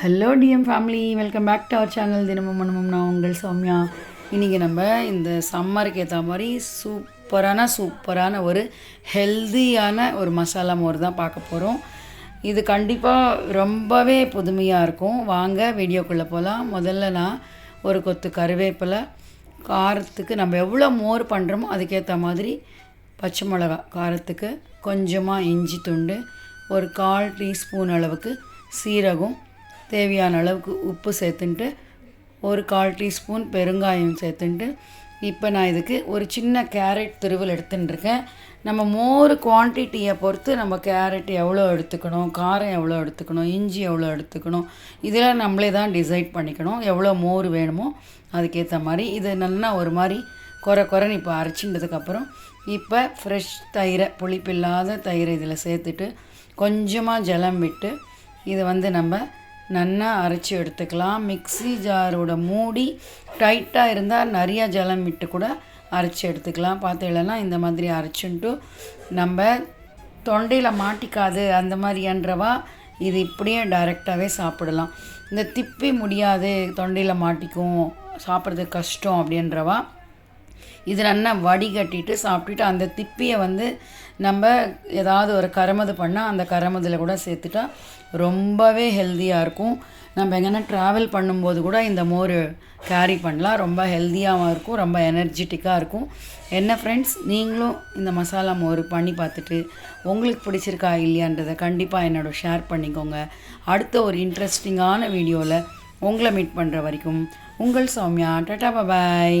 Hello TM family welcome back to our channel தினமும் மனமும் நான் உங்கள் சௌமியா. இன்றைக்கி நம்ம இந்த சம்மருக்கு ஏற்ற மாதிரி சூப்பரான சூப்பரான ஒரு ஹெல்தியான ஒரு மசாலா மோர் தான் பார்க்க போகிறோம் இது கண்டிப்பாக ரொம்பவே புதுமையாக இருக்கும். வாங்க வீடியோக்குள்ளே போகலாம் முதல்ல நான் ஒரு கொத்து கருவேப்பிலை காரத்துக்கு நம்ம எவ்வளோ மோர் பண்ணுறோமோ அதுக்கேற்ற மாதிரி பச்சை மிளகா காரத்துக்கு கொஞ்சமாக இஞ்சி துண்டு ஒரு கால் டீஸ்பூன் அளவுக்கு சீரகம் தேவையான அளவுக்கு உப்பு சேர்த்துன்ட்டு ஒரு கால் டீஸ்பூன் பெருங்காயம் சேர்த்துன்ட்டு இப்போ நான் இதுக்கு ஒரு சின்ன கேரட் திருவல் எடுத்துட்டுருக்கேன் நம்ம மோர் குவான்டிட்டியை பொறுத்து நம்ம கேரட் எவ்வளோ எடுத்துக்கணும் காரம் எவ்வளோ எடுத்துக்கணும் இஞ்சி எவ்வளோ எடுத்துக்கணும் இதெல்லாம் நம்மளே தான் டிசைட் பண்ணிக்கணும். எவ்வளோ மோர் வேணுமோ அதுக்கேற்ற மாதிரி இது நல்லா ஒரு மாதிரி குறை குறைன்னு இப்போ அரைச்சின்றதுக்கப்புறம் இப்போ ஃப்ரெஷ் தயிரை புளிப்பில்லாத தயிரை இதில் சேர்த்துட்டு கொஞ்சமாக ஜலம் விட்டு இதை வந்து நம்ம நல்லா அரைச்சி எடுத்துக்கலாம். மிக்ஸி ஜாரோட மூடி டைட்டாக இருந்தால் நிறையா ஜலம் விட்டு கூட அரைச்சி எடுத்துக்கலாம். பார்த்தீங்கன்னா இந்த மாதிரி அரைச்சுன்ட்டு நம்ம தொண்டையில் மாட்டிக்காது அந்த மாதிரின்றவா இது இப்படியே டைரெக்டாகவே சாப்பிடலாம். இந்த திப்பி முடியாது தொண்டையில் மாட்டிக்கும் சாப்பிட்றது கஷ்டம் அப்படின்றவா இதில் நல்லா வடிகட்டிட்டு சாப்பிட்டுட்டு அந்த திப்பியை வந்து நம்ம ஏதாவது ஒரு கரமது பண்ணால் அந்த கரமதில் கூட சேர்த்துட்டா ரொம்பவே ஹெல்த்தியாக இருக்கும். நம்ம எங்கன்னா ட்ராவல் பண்ணும்போது கூட இந்த மோர் கேரி பண்ணலாம். ரொம்ப ஹெல்த்தியாகவும் இருக்கும் ரொம்ப எனர்ஜெட்டிக்காக இருக்கும். என்ன ஃப்ரெண்ட்ஸ் நீங்களும் இந்த மசாலா மோர் பண்ணி பார்த்துட்டு உங்களுக்கு பிடிச்சிருக்கா இல்லையான்றதை கண்டிப்பாக என்னோட ஷேர் பண்ணிக்கோங்க. அடுத்த ஒரு இன்ட்ரெஸ்டிங்கான வீடியோவில் உங்களை மீட் பண்ணுற வரைக்கும் உங்கள் Soumya. Tata bye